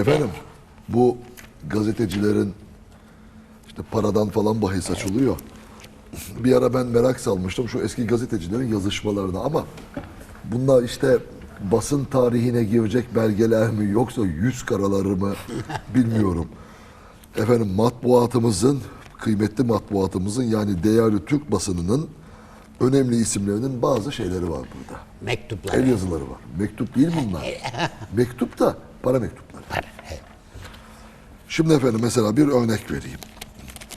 Efendim bu gazetecilerin işte paradan falan bahis açılıyor. Bir ara ben merak salmıştım şu eski gazetecilerin yazışmalarına ama bunlar işte basın tarihine girecek belgeler mi yoksa yüz karaları mı bilmiyorum. Efendim matbuatımızın, kıymetli matbuatımızın yani değerli Türk basınının önemli isimlerinin bazı şeyleri var burada. Mektuplar. El yazıları var. Mektup değil bunlar. Mektup da para mektupları. Para, evet. Şimdi efendim mesela bir örnek vereyim.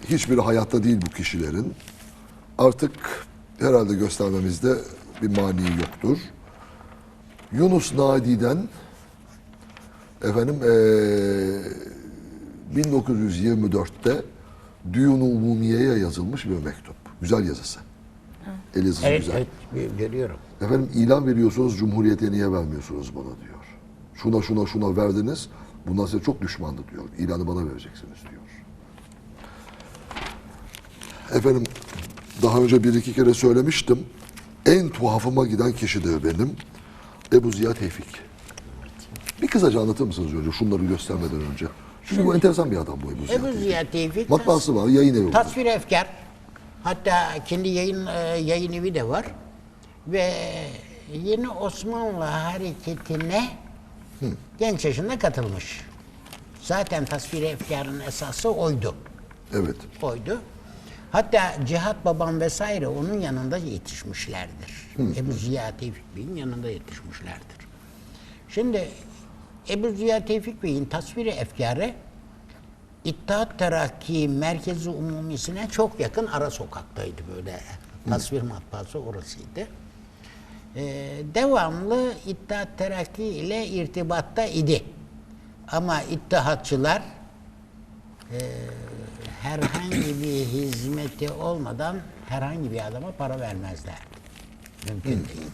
Hiçbiri hayatta değil bu kişilerin. Artık herhalde göstermemizde bir mani yoktur. Yunus Nadi'den efendim eee 1924'te Düyun-u Umumiye'ye yazılmış bir mektup. Güzel yazısı. El yazısı Evet, güzel. evet gö- görüyorum. Efendim ilan veriyorsunuz Cumhuriyete niye vermiyorsunuz bana diyor. Şuna şuna şuna verdiniz. Bundan size çok düşmandı diyor. İlanı bana vereceksiniz diyor. Efendim daha önce bir iki kere söylemiştim. En tuhafıma giden kişidir benim. Ebu Ziya Tevfik. Bir kısaca anlatır mısınız önce şunları göstermeden önce? Çünkü bu enteresan bir adam bu Ebu Ziya Ebu Tevfik. Ziya Tevfik Matbaası var, yayın evi var. tasvir efkar. Hatta kendi yayın e, yayın evi de var. Ve yeni Osmanlı hareketine genç yaşında katılmış. Zaten tasvir efkarın esası oydu. Evet. Oydu. Hatta Cihat Babam vesaire onun yanında yetişmişlerdir. Ebu Ziya Tevfik Bey'in yanında yetişmişlerdir. Şimdi Ebu Ziya Tevfik Bey'in tasviri efkarı İttihat Terakki Merkezi Umumisi'ne çok yakın ara sokaktaydı böyle. Tasvir matbaası orasıydı. Ee, devamlı İttihat Terakki ile irtibatta idi. Ama İttihatçılar e, herhangi bir hizmeti olmadan herhangi bir adama para vermezler. Mümkün değil.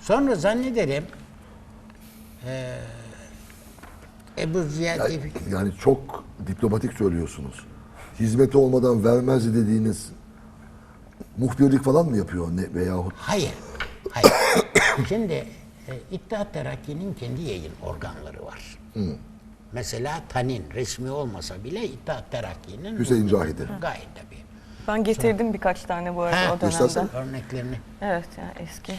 Sonra zannederim e, Ebu Ziya Ya- Tevfik Yani çok diplomatik söylüyorsunuz. Hizmeti olmadan vermez dediğiniz muhbirlik falan mı yapıyor ne veyahut Hayır. Hayır. Şimdi e, İttihat Terakki'nin kendi yayın organları var. Mesela TANİN resmi olmasa bile İttihat Terakki'nin Hüseyin Cahidi. gayet tabii. Ben getirdim birkaç tane bu arada Ha, o dönemden. göstersene. Örneklerini. Evet yani eski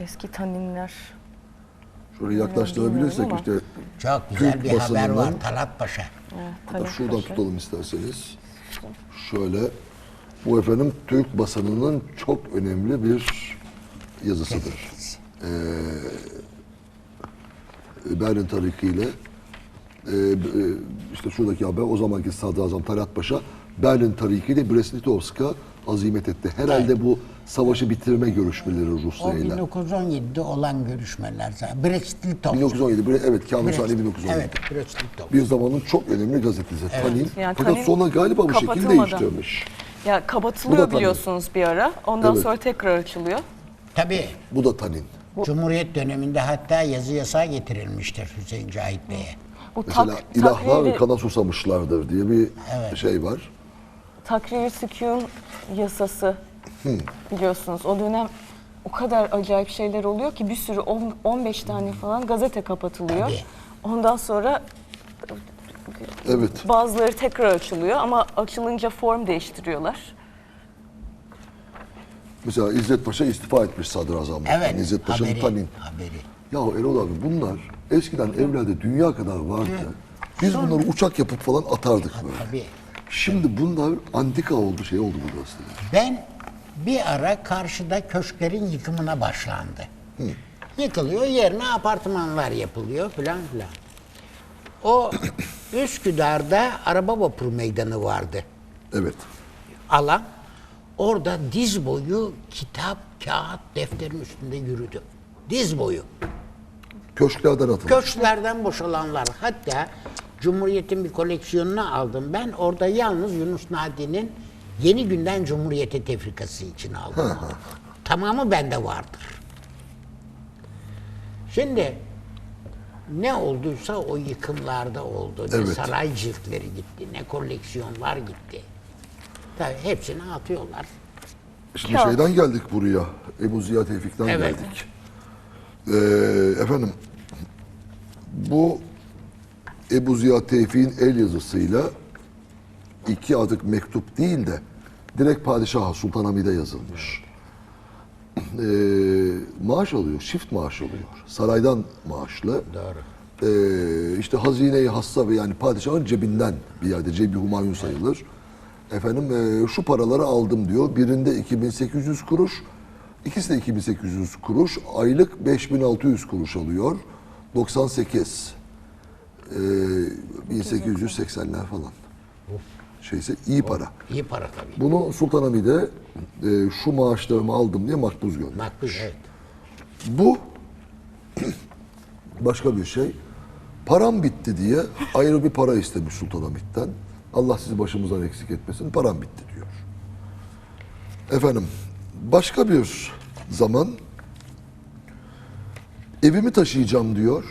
eski taninler. Şöyle yaklaştırabilirsek Bilmiyorum işte Çok güzel Türk bir haber var Talat Paşa. Evet, hatta Talat şuradan Paşa. tutalım isterseniz. Şöyle bu efendim Türk basınının çok önemli bir yazısıdır. Ee, Berlin Tariki ile e, e, işte şuradaki haber o zamanki Sadrazam Talat Paşa Berlin Tariki ile Brest-Litovsk'a azimet etti. Herhalde bu savaşı bitirme görüşmeleri O Rusya ile. 1917'de olan görüşmeler zaten. Brest-Litovsk. 1917 Bre- evet Kamil Brest- Sani 1917. Evet, Brest-Litovsk. Bir zamanın çok önemli gazetesi Tanin. Yani Fakat Tanin sonra galiba bu şekil değiştirmiş. Ya Bu da biliyorsunuz bir ara. Ondan Evet. sonra tekrar açılıyor. Tabii. Bu da Tanin. Cumhuriyet döneminde hatta yazı yasağı getirilmiştir Hüseyin Cahit Bey'e. Bu Mesela tak, ilahlar takriri, kana susamışlardır diye bir şey var. takriri sükun yasası biliyorsunuz. O dönem o kadar acayip şeyler oluyor ki bir sürü on- 15 tane falan gazete kapatılıyor. Tabii. Ondan sonra Evet. bazıları tekrar açılıyor ama açılınca form değiştiriyorlar. Mesela İzzet Paşa istifa etmiş sadrazamlıktan. Evet. İzzet Paşa'nın haberi, Tanin. haberi. Ya Erol abi bunlar eskiden evlerde dünya kadar vardı. Biz bunları uçak yapıp falan atardık böyle. Tabii. Şimdi bunlar antika oldu şey oldu bu gazeteler. Ben bir ara karşıda köşklerin yıkımına başlandı. Yıkılıyor, yerine apartmanlar yapılıyor filan filan. O Üsküdar'da araba vapuru meydanı vardı. Evet. Alan. Orada diz boyu kitap, kağıt, defterin üstünde yürüdü. Diz boyu. Köşklerden atılmış. Köşklerden boşalanlar. Hatta Cumhuriyet'in bir koleksiyonunu aldım ben. Orada yalnız Yunus Nadi'nin Yeni Günden Cumhuriyete tefrikası için aldım. Tamamı bende vardır. Şimdi ne olduysa o yıkımlarda oldu. Ne Evet. saray ciltleri gitti, ne koleksiyonlar gitti. Tabii hepsini atıyorlar. Şimdi Kağıt. şeyden geldik buraya. Ebu Ziya Tevfik'ten Evet. geldik. Ee, efendim Bu Ebu Ziya Tevfik'in el yazısıyla iki adık mektup değil de direkt padişaha Sultan Hamid'e yazılmış. Ee, maaş alıyor, çift maaş alıyor. Saraydan maaşlı. Doğru. Ee, işte hazine-i hassa ve yani padişahın cebinden bir yerde cebi humayun sayılır. Efendim e, şu paraları aldım diyor. Birinde 2800 kuruş, ikisi de 2800 kuruş. Aylık 5600 kuruş alıyor. 98. Ee, 1880'ler falan. Şeyse iyi para. İyi para tabii. Bunu Sultan Hamid'e e, şu maaşlarımı aldım diye makbuz gönderdi. Makbul evet. Bu başka bir şey. Param bitti diye ayrı bir para istemiş Sultan Hamid'den. Allah sizi başımızdan eksik etmesin. Param bitti diyor. Efendim başka bir zaman evimi taşıyacağım diyor.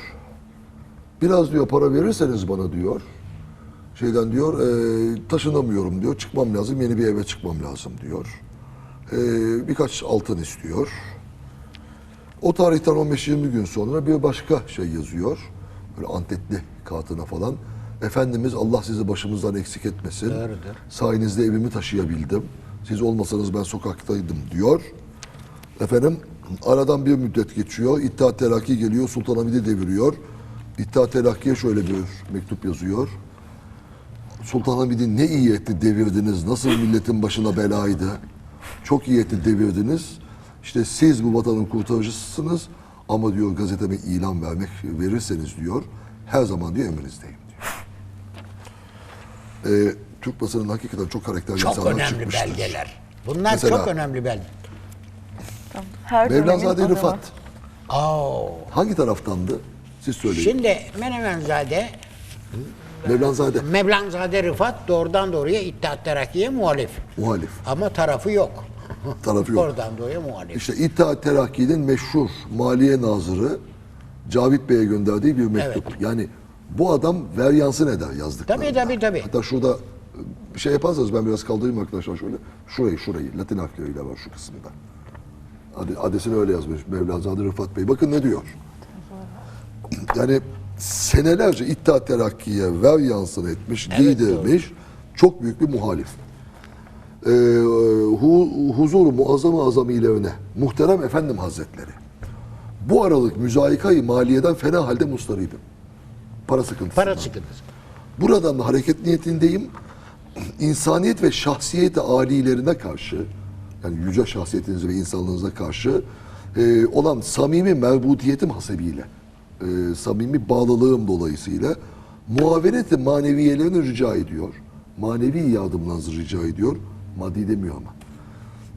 Biraz diyor para verirseniz bana diyor. Şeyden diyor e, taşınamıyorum diyor. Çıkmam lazım. Yeni bir eve çıkmam lazım diyor. E, birkaç altın istiyor. O tarihten 15-20 gün sonra bir başka şey yazıyor. Böyle antetli kağıtına falan. Efendimiz Allah sizi başımızdan eksik etmesin. Doğrudur. Sayenizde evimi taşıyabildim. Siz olmasanız ben sokaktaydım diyor. Efendim aradan bir müddet geçiyor. İttihat Terakki geliyor. Sultan Hamid'i deviriyor. İttihat Terakki'ye şöyle bir mektup yazıyor. Sultan Hamid'i ne iyi etti devirdiniz. Nasıl milletin başına belaydı. Çok iyi etti devirdiniz. İşte siz bu vatanın kurtarıcısısınız. Ama diyor gazeteme ilan vermek verirseniz diyor. Her zaman diyor emrinizdeyim diyor. Ee, Türk basının hakikaten çok karakterli Çok insanlar önemli çıkmıştır. belgeler. Bunlar Mesela- çok önemli belge. Her Mevlanzade. Rıfat Oo. hangi taraftandı? Siz söyleyin. Şimdi Menemenzade, Mevlanzade Mevlanzade Rıfat doğrudan doğruya İttihat Terakki'ye muhalif. muhalif. Ama tarafı yok. Tarafı yok. Oradan doğruya muhalif. İşte İttihat Terakki'nin meşhur Maliye Nazırı Cavit Bey'e gönderdiği bir mektup. Yani bu adam veryansın eder yazdıklarında. Tabii, tabii, tabii. Hatta şurada bir şey yaparsanız ben biraz kaldırayım arkadaşlar şöyle. Şurayı şurayı Latin harfleriyle var şu kısımda. Adresini öyle yazmış Mevlanzade Rıfat Bey. Bakın ne diyor. Yani senelerce İttihat Terakki'ye ver yansın etmiş, giydirmiş. Çok büyük bir muhalif. Ee, hu, huzur muazzam azamilerine muhterem efendim hazretleri bu aralık müzayikayı maliyeden fena halde mustaribim. Para sıkıntısı. Para sıkıntısı. Buradan da hareket niyetindeyim. İnsaniyet ve şahsiyet alilerine karşı yani yüce şahsiyetinize ve insanlığınıza karşı e, olan samimi merbutiyetim hasebiyle e, samimi bağlılığım dolayısıyla muavenet maneviyelerini rica ediyor. Manevi yardımlarınızı rica ediyor. Maddi demiyor ama.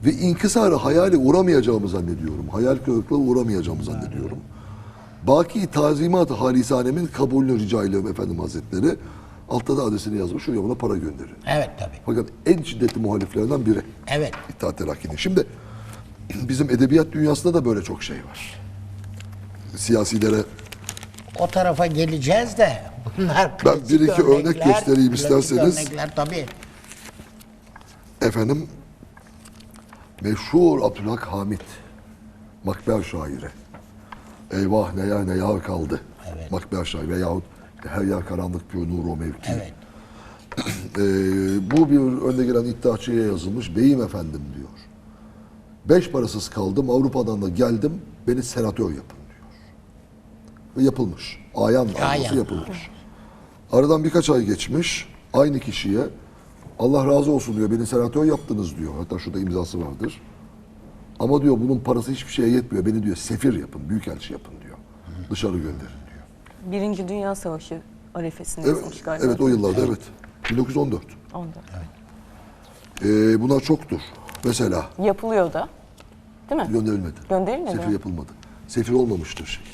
Ve inkısarı hayale uğramayacağımı zannediyorum. Hayal kırıklığı uğramayacağımı zannediyorum. Baki tazimat halisanemin kabulünü rica ediyorum efendim hazretleri. Altta da adresini yazmış. Şuraya buna para gönderin. Evet tabii. Fakat en şiddetli muhaliflerinden biri. Evet. İttihat Terakki'nin. Şimdi bizim edebiyat dünyasında da böyle çok şey var. Siyasilere O tarafa geleceğiz de bunlar Ben bir iki örnek örnekler, göstereyim klasik isterseniz. Örnekler tabii. efendim meşhur Abdülhak Hamit Makber şairi. Eyvah ne yer ne yar kaldı. Evet. Makber şairi veyahut her yer karanlık pür nur o mevki. Evet. Ee, bu bir önde gelen iddiaçıya yazılmış. Beyim efendim diyor. Beş parasız kaldım. Avrupa'dan da geldim. Beni senatör yapın. Ve yapılmış. Ayan arzusu yapılmış. Aradan birkaç ay geçmiş. Aynı kişiye Allah razı olsun diyor. Beni senatör yaptınız diyor. Hatta şurada imzası vardır. Ama diyor bunun parası hiçbir şeye yetmiyor. Beni diyor sefir yapın, büyükelçi yapın diyor. Dışarı gönderin diyor. Birinci Dünya Savaşı arifesinde Evet, galiba. evet o yıllarda evet. 1914. Onda. Ee, bunlar çoktur. Mesela Yapılıyor da. Değil mi? gönderilmedi. Gönderilmedi Sefir yapılmadı. Sefir olmamıştır şey.